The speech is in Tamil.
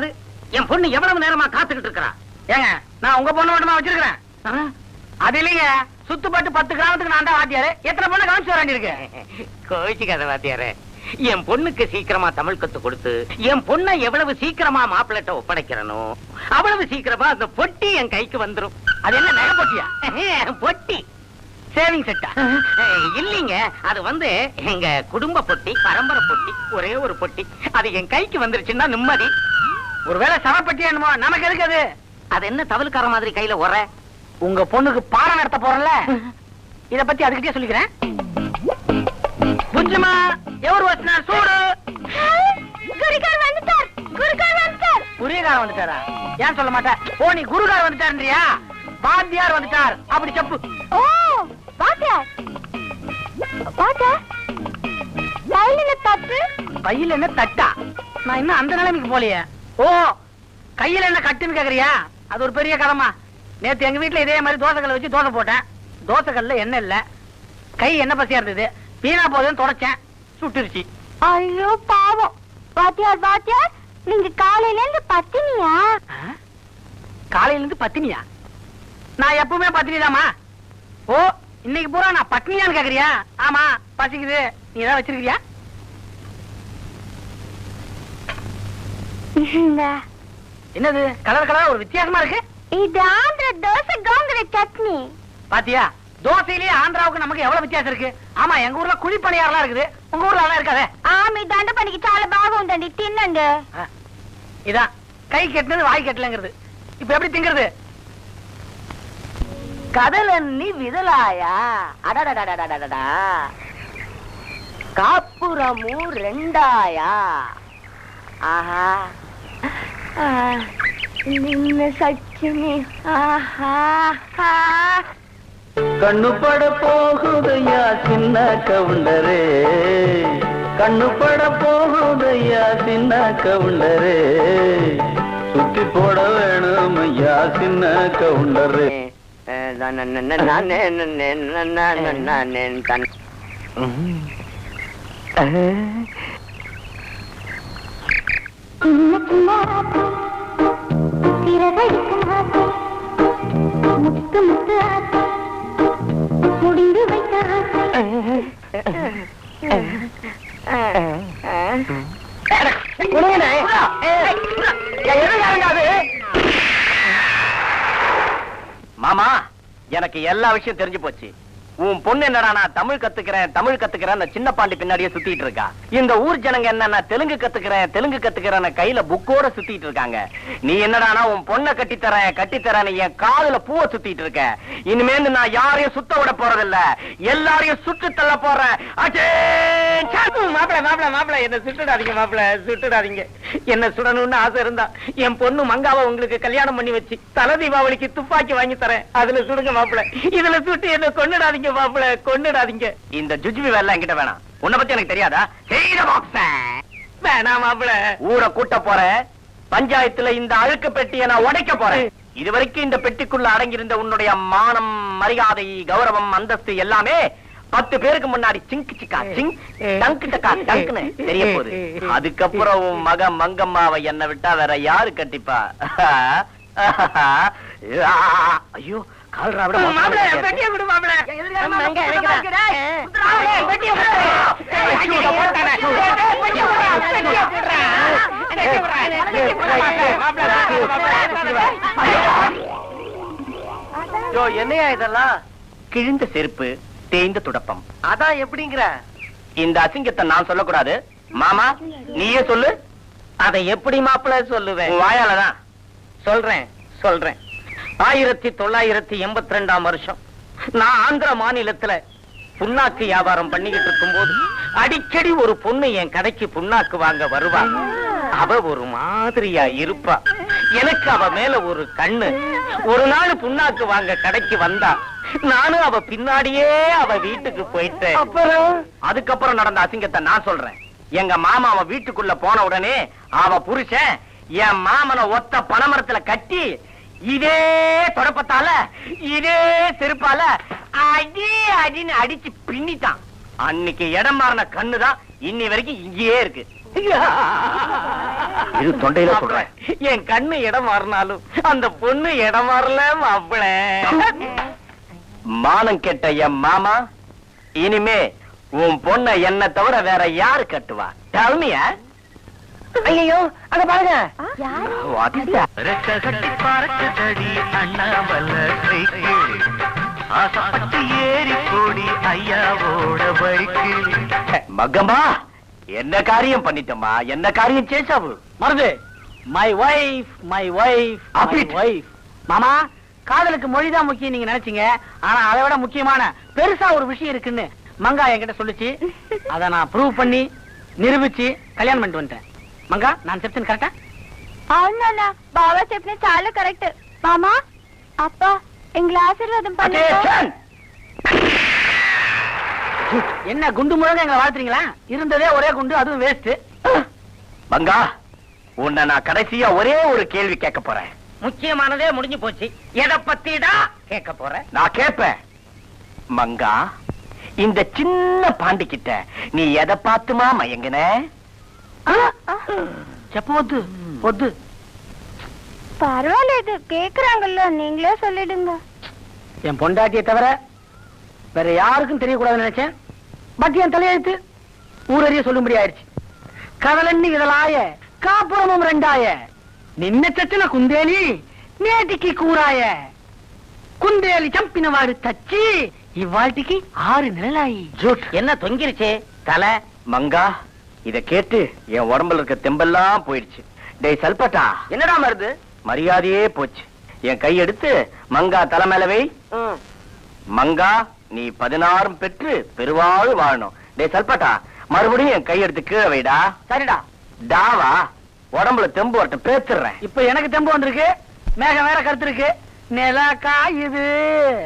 அது என் பொண்ணு எவ்வளவு நேரமா காத்துக்கிட்டு இருக்கறா? ஏங்க நான் உங்க பொண்ணு மட்டுமா வச்சிருக்கிறேன். அது இல்லைங்க சுத்துப்பட்டு பத்து கிராமத்துக்கு நான் தான் வாத்தியாரு. எத்தனை பொண்ணு கவனிச்சு வர வேண்டியிருக்கு? கோவிச்சுக்காத வாத்தியாரே. என் பொண்ணுக்கு சீக்கிரமா தமிழ் கத்து கொடுத்து என் பொண்ணை எவ்வளவு சீக்கிரமா மாப்பிள்ளட்ட ஒப்படைக்கிறனோ அவ்வளவு சீக்கிரமா அந்த பொட்டி என் கைக்கு வந்துரும். அது என்ன நகை பொட்டியா? பொட்டி. சேவிங் செட்டா? இல்லீங்க அது வந்து எங்க குடும்ப பொட்டி பரம்பரை பொட்டி ஒரே ஒரு பொட்டி. அது என் கைக்கு வந்துருச்சுன்னா நிம்மதி. ஒருவேளை சவப்பட்டி என்னமோ நமக்கு எதுக்கு அது அது என்ன தவளுக்கார மாதிரி கையில உர உங்க பொண்ணுக்கு பாடம் நடத்த போறல இத பத்தி அதுக்கிட்டே சொல்லிக்கிறேன். புஞ்சுமா எவர் வச்சினா சூடு. குருகார் வந்துட்டார். குருகார் வந்துட்டார். குருகார் வந்துட்டாரா? ஏன் சொல்ல மாட்டேன் ஓ நீ குருகார் வந்துட்டாருன்றியா? வாத்தியார் வந்துட்டார். அப்படி செப்பு. ஓ வாத்தியார் வாத்தியார் கையில தப்பு கையில என்ன தட்டா? நான் இன்னும் அந்த நிலைமைக்கு போலையே ஓ கையில என்ன கட்டுன்னு கேக்குறியா? அது ஒரு பெரிய கடமா நேத்து எங்க வீட்டுல இதே மாதிரி தோசைக்கல்ல வச்சு தோசை போட்டேன். தோசைக்கல்ல எண்ணெய் இல்ல. கை என்ன பசியா இருந்தது? வீணா போகுதுன்னு தொடச்சேன். சுட்டுருச்சு. ஐயோ பாவம். வாத்தியார் வாத்தியார் நீங்க காலையில இருந்து பத்தினியா? காலையில இருந்து பத்தினியா? நான் எப்பவுமே பத்தினிதாமா ஓ இன்னைக்கு பூரா நான் பட்னியான்னு கேக்குறியா? ஆமா பசிக்குது. நீ ஏதாவது வச்சிருக்கியா என்னது? கலர் கலரா ஒரு வித்தியாசமா இருக்கு? இது ஆந்திர தோசை கோங்குற சட்னி. பாத்தியா? தோசையிலேயே ஆந்திராவுக்கு நமக்கு எவ்வளவு வித்தியாசம் இருக்கு? ஆமா எங்க ஊர்ல குழி பணியாரெல்லாம் இருக்குது. உங்க ஊர்ல அதெல்லாம் இருக்காதே? ஆமா தண்ட பணிக்கு சால பாகுண்டண்டி தின்னங்க. இதான். கை கெட்டினது வாய் கெட்டலங்கிறது. இப்ப எப்படி திங்கிறது? கடலன்னி விதலாயா? அடடடடடடடா காப்புரமும் ரெண்டாயா? ஆஹா. நின்ன சக்கினி கண்ணு பட போகுதையா சின்ன கவுண்டரே கண்ணு பட போகுதையா சின்ன கவுண்டரே சுத்தி போட வேணும் ஐயா சின்ன கவுண்டரே நானே முத்து முத்து ஆசை முடிந்து வைத்த மாமா எனக்கு எல்லா விஷயம் தெரிஞ்சு போச்சு. உன் பொண்ணு என்னடா நான் தமிழ் கத்துக்கிறேன் தமிழ் கத்துக்கிறேன் சின்ன பாண்டி பின்னாடியே சுத்திட்டு இருக்கா? இந்த ஊர் ஜனங்க என்ன நான் தெலுங்கு கத்துக்கிறேன் தெலுங்கு கத்துக்கிறேன் கையில புக்கோட சுத்திட்டு இருக்காங்க. நீ என்னடா உன் பொண்ணை கட்டித்தரேன் கட்டித்தரேன் என் காதுல பூவை சுத்திட்டு இருக்க. இனிமேல் நான் யாரையும் சுத்த விட போறதில்ல. எல்லாரையும் சுட்டு தள்ள போறேன். மாப்பிள மாப்பிள மாப்பிள என்ன சுட்டுடாதீங்க மாப்பிள சுட்டுடாதீங்க. என்ன சுடணும்னு ஆசை இருந்தா என் பொண்ணு மங்காவை உங்களுக்கு கல்யாணம் பண்ணி வச்சு தல தீபாவளிக்கு துப்பாக்கி வாங்கி தரேன். அதுல சுடுங்க மாப்பிள. இதுல சுட்டு என்ன கொன்னுடாதீங்க மாப்பிள. கொன்னுடாதீங்க. இந்த ஜுஜுபி வேலை என்கிட்ட வேணாம். உன்னை பத்தி எனக்கு தெரியாதா? செய்த வேணாம் மாப்பிள. ஊரை கூட்ட போறேன் பஞ்சாயத்துல இந்த அழுக்கு பெட்டியை நான் உடைக்க போறேன். இதுவரைக்கும் இந்த பெட்டிக்குள்ள அடங்கியிருந்த உன்னுடைய மானம் மரியாதை கௌரவம் அந்தஸ்து எல்லாமே பத்து பேருக்கு முன்னாடி சிங்க் சிக்கா சிங் டங்கு டக்கா டங்குன்னு தெரிய போகுது அதுக்கப்புறம் உன் மக மங்கம்மாவை என்ன விட்டா வேற யாரு கட்டிப்பா ஐயோ கால்ரா விட என்னையா இதெல்லாம் கிழிந்த செருப்பு தேய்ந்த துடப்பம். அதான் எப்படிங்கிற? இந்த அசிங்கத்தை நான் சொல்லக்கூடாது. மாமா நீயே சொல்லு. அதை எப்படி மாப்பிள்ள சொல்லுவேன்? வாயாலதான். சொல்றேன் சொல்றேன். ஆயிரத்தி தொள்ளாயிரத்தி எண்பத்தி ரெண்டாம் வருஷம் நான் ஆந்திர மாநிலத்துல புண்ணாக்கு வியாபாரம் பண்ணிக்கிட்டு இருக்கும்போது அடிக்கடி ஒரு பொண்ணு என் கடைக்கு புண்ணாக்கு வாங்க வருவா. அவ ஒரு மாதிரியா இருப்பா. எனக்கு அவ மேல ஒரு கண்ணு. ஒரு நாள் புண்ணாக்கு வாங்க கடைக்கு வந்தா நானும் அவ பின்னாடியே அவ வீட்டுக்கு போயிட்டேன். அதுக்கப்புறம் நடந்த அசிங்கத்தை நான் சொல்றேன். எங்க மாமா அவன் வீட்டுக்குள்ள போன உடனே அவ புருஷன் என் மாமனை ஒத்த பனைமரத்துல கட்டி இதே தொடப்பத்தால இதே செருப்பால அடி அடின்னு அடிச்சு பின்னிட்டான். அன்னைக்கு இடம் மாறின கண்ணுதான் இன்னி வரைக்கும் இங்கேயே இருக்கு. இது தொண்டையில சொல்றேன். என் கண்ணு இடம் மாறினாலும் அந்த பொண்ணு இடம் மாறல மாப்பிள. மானம் கெட்ட என் மாமா இனிமே உன் பொண்ண என்ன தவிர வேற யாரு கட்டுவா? டல்மியா ஐயோ அங்க பாருங்க. மகமா என்ன காரியம் பண்ணிட்டமா என்ன காரியம் சேசாவு Maruthu my wife my wife my. Wife மாமா காதலுக்கு மொழிதான் முக்கியம் நீங்க நினைச்சீங்க ஆனா அதை விட முக்கியமான பெருசா ஒரு விஷயம் இருக்குன்னு மங்கா என்கிட்ட சொல்லுச்சு அத நான் ப்ரூவ் பண்ணி நிரூபிச்சு கல்யாணம் பண்ணிட்டு வந்துட்டேன் மங்கா நான் செப்டன் கரெக்டா అవునా బాబా చెప్పిన చాలా కరెక్ట్ మామా అప్ప எங்களை ஆசீர்வாதம் பண்ணுங்க Attention! என்ன குண்டு முழங்க எங்களை வாழ்த்துறீங்களா இருந்ததே ஒரே குண்டு அதுவும் வேஸ்ட் மங்கா உன்னை நான் கடைசியா ஒரே ஒரு கேள்வி கேட்க போறேன் முக்கியமானதே முடிஞ்சு போச்சு. எதை பத்திடா கேட்க போறேன் நான் கேட்பேன். மங்கா இந்த சின்ன பாண்டி கிட்ட நீ எதை பார்த்துமா மயங்கின? செப்ப ஒத்து ஒத்து. பரவாயில்ல கேக்குறாங்கல்ல நீங்களே சொல்லிடுங்க. என் பொண்டாட்டியை தவிர வேற யாருக்கும் தெரியக்கூடாதுன்னு நினைச்சேன். பட் என் தலையெழுத்து ஊரறிய சொல்லும்படி ஆயிடுச்சு. கதலண்ணி இதழாய காப்புறமும் ரெண்டாய. నిన్న చచ్చిన కుందేలి నేటికి కూరాయ కుందేలి చంపిన వాడు తచ్చి ఇవాటికి ఆరు నెలలాయి ஜூட் என்ன தொங்கிருச்சே தலை மங்கா இத கேட்டு என் உடம்புல இருக்க தெம்பெல்லாம் போயிடுச்சு டேய் சல்பட்டா என்னடா மருது மரியாதையே போச்சு என் கை எடுத்து மங்கா தலை மேல வை மங்கா நீ பதினாறும் பெற்று பெருவாழ் வாழணும் டேய் சல்பட்டா மறுபடியும் என் கை எடுத்து கீழே வைடா சரிடா டாவா உடம்புல தெம்பு வரட்டும் பேத்துறேன் இப்ப எனக்கு தெம்பு வந்திருக்கு மேகம் வேற கருத்து இருக்கு நில காயுது